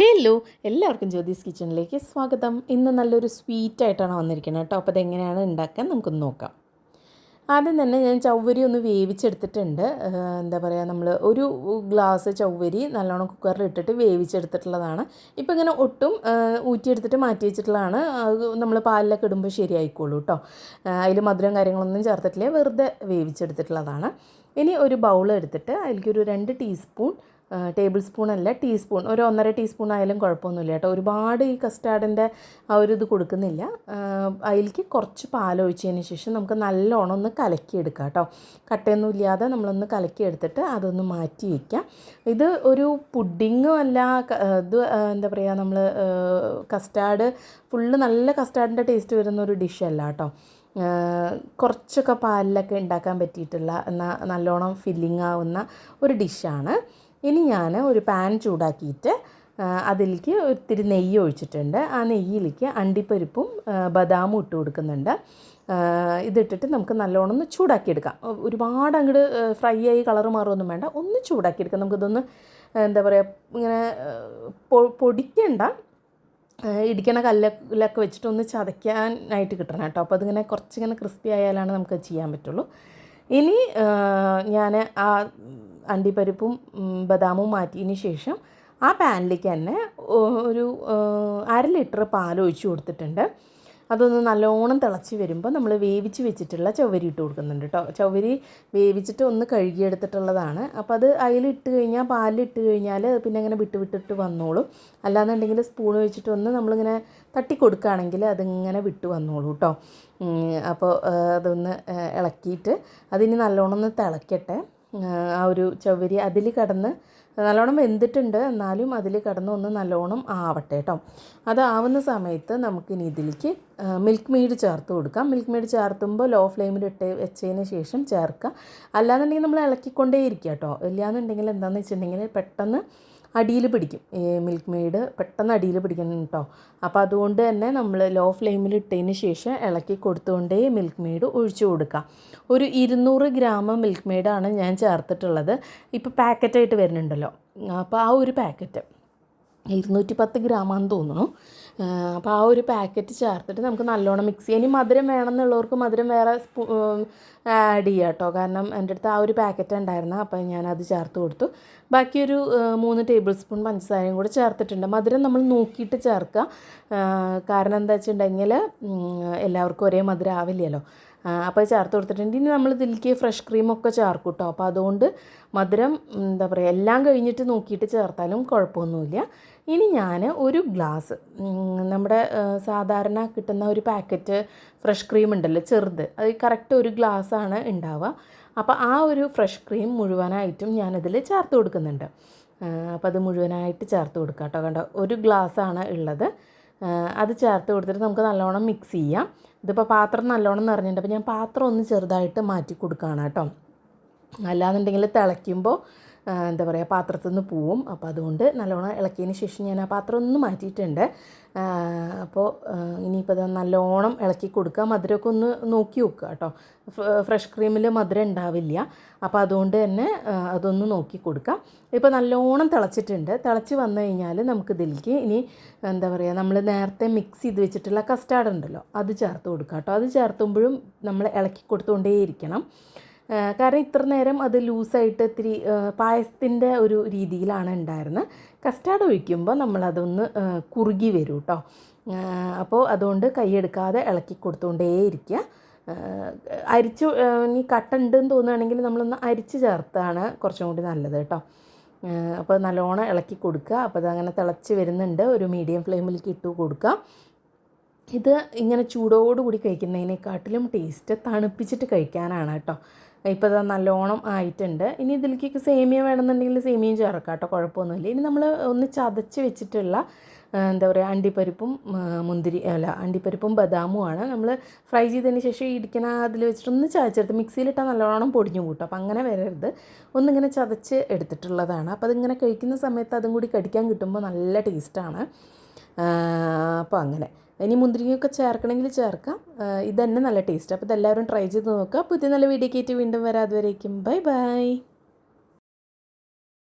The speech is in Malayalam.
ഹലോ എല്ലാവർക്കും ജ്യോതിസ് കിച്ചണിലേക്ക് സ്വാഗതം. ഇന്ന് നല്ലൊരു സ്വീറ്റ് ആയിട്ടാണ് വന്നിരിക്കുന്നത് കേട്ടോ. അപ്പോൾ അതെങ്ങനെയാണ് ഉണ്ടാക്കാൻ നമുക്കൊന്ന് നോക്കാം. ആദ്യം തന്നെ ഞാൻ ചവ്വരി ഒന്ന് വേവിച്ചെടുത്തിട്ടുണ്ട്. എന്താ പറയുക നമ്മൾ ഒരു ഗ്ലാസ് ചവ്വരി നല്ലോണം കുക്കറിൽ ഇട്ടിട്ട് വേവിച്ചെടുത്തിട്ടുള്ളതാണ്. ഇപ്പോൾ ഇങ്ങനെ ഒട്ടും ഊറ്റിയെടുത്തിട്ട് മാറ്റി വെച്ചിട്ടുള്ളതാണ്. നമ്മൾ പാലിലൊക്കെ ഇടുമ്പോൾ ശരിയായിക്കോളൂ കേട്ടോ. അതിൽ മധുരം കാര്യങ്ങളൊന്നും ചേർത്തിട്ടില്ല. വെറുതെ വേവിച്ചെടുത്തിട്ടുള്ളതാണ്. ഇനി ഒരു ബൗൾ എടുത്തിട്ട് അതിലേക്കൊരു രണ്ട് ടീസ്പൂൺ ടേബിൾ സ്പൂൺ അല്ല ടീസ്പൂൺ. ഒരു ഒന്നര ടീസ്പൂൺ ആയാലും കുഴപ്പമൊന്നുമില്ല കേട്ടോ. ഒരുപാട് ഈ കസ്റ്റാർഡിന്റെ ആ ഒരു ഇത് കൊടുക്കുന്നില്ല. അതിലേക്ക് കുറച്ച് പാലൊഴിച്ചതിന് ശേഷം നമുക്ക് നല്ലോണം ഒന്ന് കലക്കിയെടുക്കാം കേട്ടോ. കട്ടയൊന്നും ഇല്ലാതെ നമ്മളൊന്ന് കലക്കിയെടുത്തിട്ട് അതൊന്ന് മാറ്റി വയ്ക്കാം. ഇത് ഒരു പുഡിങ്ങും അല്ല ഇത് എന്താ പറയുക നമ്മൾ കസ്റ്റാർഡ് ഫുള്ള് നല്ല കസ്റ്റാർഡിന്റെ ടേസ്റ്റ് വരുന്ന ഒരു ഡിഷല്ല കേട്ടോ. കുറച്ചൊക്കെ പാലിലൊക്കെ ഉണ്ടാക്കാൻ പറ്റിയിട്ടുള്ള എന്നാൽ നല്ലോണം ഫില്ലിംഗ് ആവുന്ന ഒരു ഡിഷാണ്. ഇനി ഞാൻ ഒരു പാൻ ചൂടാക്കിയിട്ട് അതിലേക്ക് ഒത്തിരി നെയ്യ് ഒഴിച്ചിട്ടുണ്ട്. ആ നെയ്യിലേക്ക് അണ്ടിപ്പരിപ്പും ബദാമും ഇട്ട് കൊടുക്കുന്നുണ്ട്. ഇതിട്ടിട്ട് നമുക്ക് നല്ലോണം ഒന്ന് ചൂടാക്കിയെടുക്കാം. ഒരുപാട് അങ്ങോട്ട് ഫ്രൈ ആയി കളർ മാറുമൊന്നും വേണ്ട. ഒന്ന് ചൂടാക്കിയെടുക്കാം. നമുക്കിതൊന്ന് എന്താ പറയുക ഇങ്ങനെ പൊടിക്കണ്ട. ഇടിക്കണ കല്ലൊക്കെ വെച്ചിട്ട് ഒന്ന് ചതയ്ക്കാനായിട്ട് കിട്ടണം കേട്ടോ. അപ്പോൾ അതിങ്ങനെ കുറച്ചിങ്ങനെ ക്രിസ്പി ആയാലാണ് നമുക്ക് ചെയ്യാൻ പറ്റുള്ളൂ. ഇനി ഞാൻ ആ അണ്ടിപ്പരിപ്പും ബദാമും മാറ്റിയതിന് ശേഷം ആ പാനിലേക്ക് തന്നെ ഒരു അര ലിറ്റർ പാൽ ഒഴിച്ച് കൊടുത്തിട്ടുണ്ട്. അതൊന്ന് നല്ലോണം തിളച്ച് വരുമ്പോൾ നമ്മൾ വേവിച്ച് വെച്ചിട്ടുള്ള ചവരി ഇട്ട് കൊടുക്കുന്നുണ്ട് കേട്ടോ. ചവരി വേവിച്ചിട്ട് ഒന്ന് കഴുകിയെടുത്തിട്ടുള്ളതാണ്. അപ്പോൾ അത് അതിലിട്ട് കഴിഞ്ഞാൽ പാലിലിട്ട് കഴിഞ്ഞാൽ പിന്നെ അങ്ങനെ വിട്ട് വിട്ടിട്ട് വന്നോളും. അല്ലാന്നുണ്ടെങ്കിൽ സ്പൂൺ വെച്ചിട്ട് ഒന്ന് നമ്മളിങ്ങനെ തട്ടി കൊടുക്കുകയാണെങ്കിൽ അതിങ്ങനെ വിട്ട് വന്നോളൂ കേട്ടോ. അപ്പോൾ അതൊന്ന് ഇളക്കിയിട്ട് അതിന് നല്ലോണം ഒന്ന് തിളക്കട്ടെ. ആ ഒരു ചവരി അതിൽ കടന്ന് നല്ലോണം വെന്തിട്ടുണ്ട്. എന്നാലും അതിൽ കിടന്ന് ഒന്ന് നല്ലോണം ആവട്ടെ കേട്ടോ അത് ആവുന്ന സമയത്ത് നമുക്കിനി ഇതിലേക്ക് മിൽക്ക് മെയ്ഡ് ചേർത്ത് കൊടുക്കാം. മിൽക്ക് മെയ്ഡ് ചേർത്തുമ്പോൾ ലോ ഫ്ലെയിമിൽ ഇട്ട് വെച്ചതിന് ശേഷം ചേർക്കുക. അല്ലാന്നുണ്ടെങ്കിൽ നമ്മൾ ഇളക്കിക്കൊണ്ടേ ഇരിക്കുക കേട്ടോ ഇല്ലാന്നുണ്ടെങ്കിൽ എന്താണെന്ന് വെച്ചിട്ടുണ്ടെങ്കിൽ പെട്ടെന്ന് അടിയിൽ പിടിക്കും. മിൽക്ക് മെയ്ഡ് പെട്ടെന്ന് അടിയിൽ പിടിക്കണം കേട്ടോ അപ്പോൾ അതുകൊണ്ട് തന്നെ നമ്മൾ ലോ ഫ്ലെയിമിൽ ഇട്ടതിന് ശേഷം ഇളക്കി കൊടുത്തുകൊണ്ടേ മിൽക്ക് മെയ്ഡ് ഒഴിച്ചു കൊടുക്കുക ഒരു ഇരുന്നൂറ് ഗ്രാം മിൽക്ക് മെയ്ഡാണ് ഞാൻ ചേർത്തിട്ടുള്ളത്. ഇപ്പോൾ പാക്കറ്റായിട്ട് വരുന്നുണ്ടല്ലോ. അപ്പോൾ ആ ഒരു പാക്കറ്റ് ഇരുന്നൂറ്റി പത്ത് ഗ്രാമാന്ന് തോന്നുന്നു. അപ്പോൾ ആ ഒരു പാക്കറ്റ് ചേർത്തിട്ട് നമുക്ക് നല്ലോണം മിക്സ് ചെയ്യാം. ഇനി മധുരം വേണമെന്നുള്ളവർക്ക് മധുരം വേറെ ആഡ് ചെയ്യാം കേട്ടോ. കാരണം എന്റെ അടുത്ത് ആ ഒരു പാക്കറ്റ് ഉണ്ടായിരുന്നു അപ്പോൾ ഞാനത് ചേർത്ത് കൊടുത്തു. ബാക്കിയൊരു മൂന്ന് ടേബിൾ സ്പൂൺ പഞ്ചസാരയും കൂടെ ചേർത്തിട്ടുണ്ട്. മധുരം നമ്മൾ നോക്കിയിട്ട് ചേർക്കുക കാരണം എന്താ വെച്ചിട്ടുണ്ടെങ്കിൽ എല്ലാവർക്കും ഒരേ മധുരം ആവില്ലല്ലോ. അപ്പോൾ ചേർത്ത് കൊടുത്തിട്ടുണ്ട്. ഇനി നമ്മൾ ഇതിലേക്ക് ഫ്രഷ് ക്രീമൊക്കെ ചേർക്കും കേട്ടോ അപ്പോൾ അതുകൊണ്ട് മധുരം എന്താ പറയുക എല്ലാം കഴിഞ്ഞിട്ട് നോക്കിയിട്ട് ചേർത്താലും കുഴപ്പമൊന്നുമില്ല. ഇനി ഞാൻ ഒരു ഗ്ലാസ് നമ്മുടെ സാധാരണ കിട്ടുന്ന ഒരു പാക്കറ്റ് ഫ്രഷ് ക്രീം ഉണ്ടല്ലോ ചെറുത്. അത് കറക്റ്റ് ഒരു ഗ്ലാസ്സാണ് ഉണ്ടാവുക. അപ്പോൾ ആ ഒരു ഫ്രഷ് ക്രീം മുഴുവനായിട്ടും ഞാനതിൽ ചേർത്ത് കൊടുക്കുന്നുണ്ട്. അപ്പോൾ അത് മുഴുവനായിട്ട് ചേർത്ത് കൊടുക്കാം കേട്ടോ കണ്ടോ ഒരു ഗ്ലാസ്സാണ് ഉള്ളത്. അത് ചേർത്ത് കൊടുത്തിട്ട് നമുക്ക് നല്ലോണം മിക്സ് ചെയ്യാം. ഇതിപ്പോൾ പാത്രം നല്ലോണം നിറഞ്ഞിട്ടുണ്ട്. അപ്പോൾ ഞാൻ പാത്രം ഒന്ന് ചെറുതായിട്ട് മാറ്റി കൊടുക്കുകയാണ് കേട്ടോ. അല്ലാന്നുണ്ടെങ്കിൽ തിളയ്ക്കുമ്പോൾ എന്താ പറയുക പാത്രത്തിൽ നിന്ന് പോവും. അപ്പോൾ അതുകൊണ്ട് നല്ലോണം ഇളക്കിയതിന് ശേഷം ഞാൻ ആ പാത്രം ഒന്ന് മാറ്റിയിട്ടുണ്ട് അപ്പോൾ ഇനിയിപ്പോൾ അത് നല്ലോണം ഇളക്കി കൊടുക്കുക. മധുരമൊക്കെ ഒന്ന് നോക്കി വെക്കുക കേട്ടോ. ഫ്രഷ് ക്രീമിൽ മധുരം ഉണ്ടാവില്ല. അപ്പോൾ അതുകൊണ്ട് തന്നെ അതൊന്ന് നോക്കി കൊടുക്കാം. ഇപ്പോൾ നല്ലോണം തിളച്ചിട്ടുണ്ട്. തിളച്ച് വന്നു കഴിഞ്ഞാൽ നമുക്ക് ഇതിലേക്ക് ഇനി എന്താ പറയുക നമ്മൾ നേരത്തെ മിക്സ് ചെയ്ത് വെച്ചിട്ടുള്ള കസ്റ്റാർഡ് ഉണ്ടല്ലോ അത് ചേർത്ത് കൊടുക്കുക കേട്ടോ. അത് ചേർത്തുമ്പോഴും നമ്മൾ ഇളക്കി കൊടുത്തുകൊണ്ടേയിരിക്കണം കാരണം ഇത്ര നേരം അത് ലൂസായിട്ട് ഇത്തിരി പായസത്തിന്റെ ഒരു രീതിയിലാണ് ഉണ്ടായിരുന്നത്. കസ്റ്റാർഡ് ഒഴിക്കുമ്പോൾ നമ്മളതൊന്ന് കുറുകി വരും കേട്ടോ അപ്പോൾ അതുകൊണ്ട് കൈയെടുക്കാതെ ഇളക്കി കൊടുത്തുകൊണ്ടേയിരിക്കുക. അരിച്ച് ഇനി കട്ടുണ്ടെന്ന് തോന്നുകയാണെങ്കിൽ നമ്മളൊന്ന് അരിച്ച് ചേർത്താണ് കുറച്ചും കൂടി നല്ലത് കേട്ടോ അപ്പോൾ നല്ലോണം ഇളക്കി കൊടുക്കുക. അപ്പോൾ അതങ്ങനെ തിളച്ച് വരുന്നുണ്ട്. ഒരു മീഡിയം ഫ്ലെയിമിലേക്ക് ഇട്ട് കൊടുക്കുക. ഇത് ഇങ്ങനെ ചൂടോടുകൂടി കഴിക്കുന്നതിനെക്കാട്ടിലും ടേസ്റ്റ് തണുപ്പിച്ചിട്ട് കഴിക്കാനാണ് കേട്ടോ. ഇപ്പോൾ ഇതാ നല്ലോണം ആയിട്ടുണ്ട്. ഇനി ഇതിലേക്ക് സേമിയ വേണമെന്നുണ്ടെങ്കിൽ സേമിയയും ചേർക്കാം കേട്ടോ കുഴപ്പമൊന്നുമില്ല. ഇനി നമ്മൾ ഒന്ന് ചതച്ച് വെച്ചിട്ടുള്ള എന്താ പറയുക അണ്ടിപ്പരിപ്പും മുന്തിരി അല്ല അണ്ടിപ്പരിപ്പും ബദാമുമാണ് നമ്മൾ ഫ്രൈ ചെയ്തതിന് ശേഷം ഇടിക്കണ അതിൽ വെച്ചിട്ട് ഒന്ന് ചതച്ചെടുത്ത് മിക്സിയിലിട്ടാൽ നല്ലോണം പൊടിഞ്ഞു കൂട്ടും. അപ്പോൾ അങ്ങനെ വരരുത്. ഒന്നിങ്ങനെ ചതച്ച് എടുത്തിട്ടുള്ളതാണ്. അപ്പോൾ അതിങ്ങനെ കഴിക്കുന്ന സമയത്ത് അതും കൂടി കടിക്കാൻ കിട്ടുമ്പോൾ നല്ല ടേസ്റ്റാണ് അപ്പോൾ അങ്ങനെ. ഇനി മുന്തിരിങ്ങയൊക്കെ ചേർക്കണമെങ്കിൽ ചേർക്കാം. ഇതന്നെ നല്ല ടേസ്റ്റ് അപ്പോൾ ഇതെല്ലാവരും ട്രൈ ചെയ്ത് നോക്കുക. പുതിയ നല്ല വീഡിയോ കയറ്റി വീണ്ടും വരാതെ വരേക്കും ബൈ ബൈ